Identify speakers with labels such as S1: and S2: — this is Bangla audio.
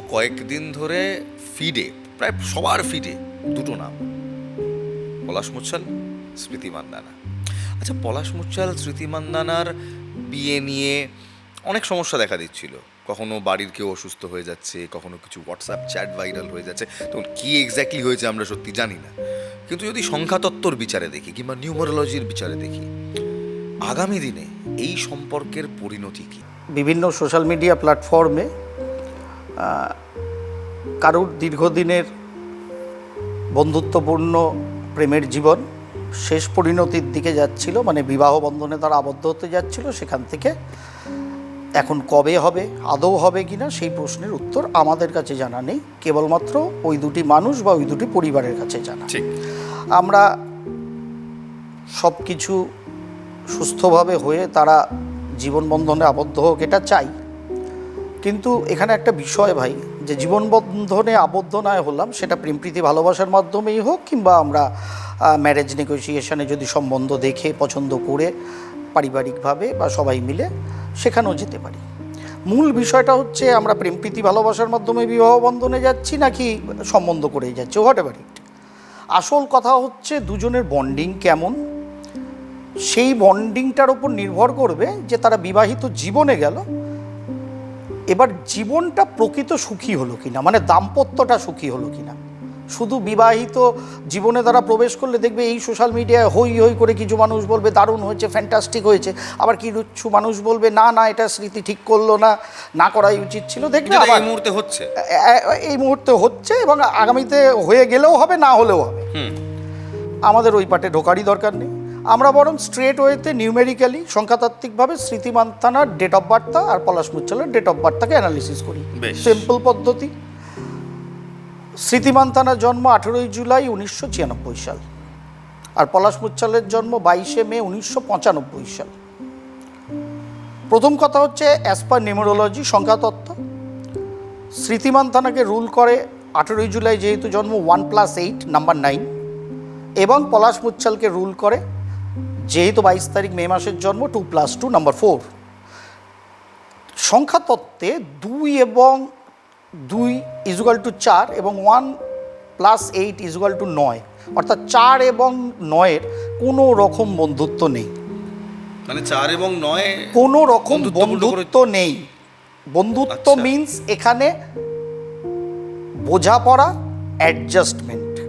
S1: কয়েকদিন ধরে ফিডে, প্রায় সবার ফিডে, দুটো নাম। পলাশ মুচ্ছাল, স্মৃতি মান্দানা। আচ্ছা পলাশ মুচ্ছাল, স্মৃতি মান্দানার বিয়ে নিয়ে অনেক সমস্যা দেখা দিচ্ছিল। কখনো বাড়ির কেউ অসুস্থ হয়ে যাচ্ছে, কখনো কিছু হোয়াটসঅ্যাপ চ্যাট ভাইরাল হয়ে যাচ্ছে। তখন কী এক্স্যাক্টলি হয়েছে আমরা সত্যি জানি না। কিন্তু যদি সংখ্যাতত্ত্বর বিচারে দেখি, কিংবা নিউমারোলজির বিচারে দেখি, আগামী দিনে এই সম্পর্কের পরিণতি কী?
S2: বিভিন্ন সোশ্যাল মিডিয়া প্ল্যাটফর্মে কারুর দীর্ঘদিনের বন্ধুত্বপূর্ণ প্রেমের জীবন শেষ পরিণতির দিকে যাচ্ছিল মানে বিবাহ বন্ধনে তারা আবদ্ধ হতে যাচ্ছিল সেখান থেকে এখন কবে হবে আদৌ হবে কি না সেই প্রশ্নের উত্তর আমাদের কাছে জানা নেই। কেবলমাত্র ওই দুটি মানুষ বা ওই দুটি পরিবারের কাছে জানা। আমরা সব কিছু সুস্থভাবে হয়ে তারা জীবন বন্ধনে আবদ্ধ হোক এটা চাই। কিন্তু এখানে একটা বিষয় ভাই, যে জীবন বন্ধনে আবদ্ধ না হলাম, সেটা প্রেমপ্রীতি ভালোবাসার মাধ্যমেই হোক কিংবা আমরা ম্যারেজ নেগোসিয়েশনে যদি সম্বন্ধ দেখে, পছন্দ করে, পারিবারিকভাবে বা সবাই মিলে সেখানেও যেতে পারি। মূল বিষয়টা হচ্ছে আমরা প্রেমপ্রীতি ভালোবাসার মাধ্যমে বিবাহ বন্ধনে যাচ্ছি নাকি সম্বন্ধ করে যাচ্ছি হোয়াট এভার ইট আসল কথা হচ্ছে দুজনের বন্ডিং কেমন? সেই বন্ডিংটার উপর নির্ভর করবে যে তারা বিবাহিত জীবনে গেল এবার জীবনটা প্রকৃত সুখী হলো কিনা? মানে দাম্পত্যটা সুখী হলো কিনা? শুধু বিবাহিত জীবনে তারা প্রবেশ করলে দেখবে এই সোশ্যাল মিডিয়ায় হই হই করে কিছু মানুষ বলবে দারুণ হয়েছে ফ্যান্টাস্টিক হয়েছে। আবার কিছু মানুষ বলবে না না এটা স্মৃতি ঠিক করল না না করাই উচিত ছিল। দেখবে
S1: এই মুহূর্তে হচ্ছে।
S2: এই মুহূর্তে হচ্ছে এবং আগামীতে হয়ে গেলেও হবে না হলেও হবে। আমাদের ওই পাটে ঢোকারই দরকার নেই। আমরা বরং স্ট্রেট ওয়েতে নিউমেরিক্যালি সংখ্যাতাত্ত্বিকভাবে স্মৃতিমান থানার ডেট অফ বার্থটা আর পলাশ মুচ্ছলের ডেট অফ বার্থটাকে অ্যানালিসিস করি। সিম্পল পদ্ধতি। স্মৃতিমান থানার জন্ম আঠেরোই জুলাই উনিশশো ছিয়ানব্বই সাল আর পলাশ মুচ্ছলের জন্ম বাইশে মে উনিশশো পঁচানব্বই সাল। প্রথম কথা হচ্ছে অ্যাজ পার নিউমেরোলজি সংখ্যাতত্ত্ব। স্মৃতিমান থানাকে রুল করে আঠেরোই জুলাই যেহেতু জন্ম one plus eight number nine এবং পলাশ মুচ্ছালকে রুল করে যেহেতু বাইশ তারিখ মে মাসের জন্ম two plus two number four সংখ্যাতত্ত্বে দুই এবং দুই ইজুগাল টু চার এবং one plus eight is equal to নয়। অর্থাৎ চার এবং নয়ের কোনো রকম বন্ধুত্ব নেই।
S1: মানে চার এবং নয়
S2: কোনো রকম বন্ধুত্ব নেই। বন্ধুত্ব
S1: আচ্ছা।
S2: মিন্স এখানে বোঝাপড়া অ্যাডজাস্টমেন্ট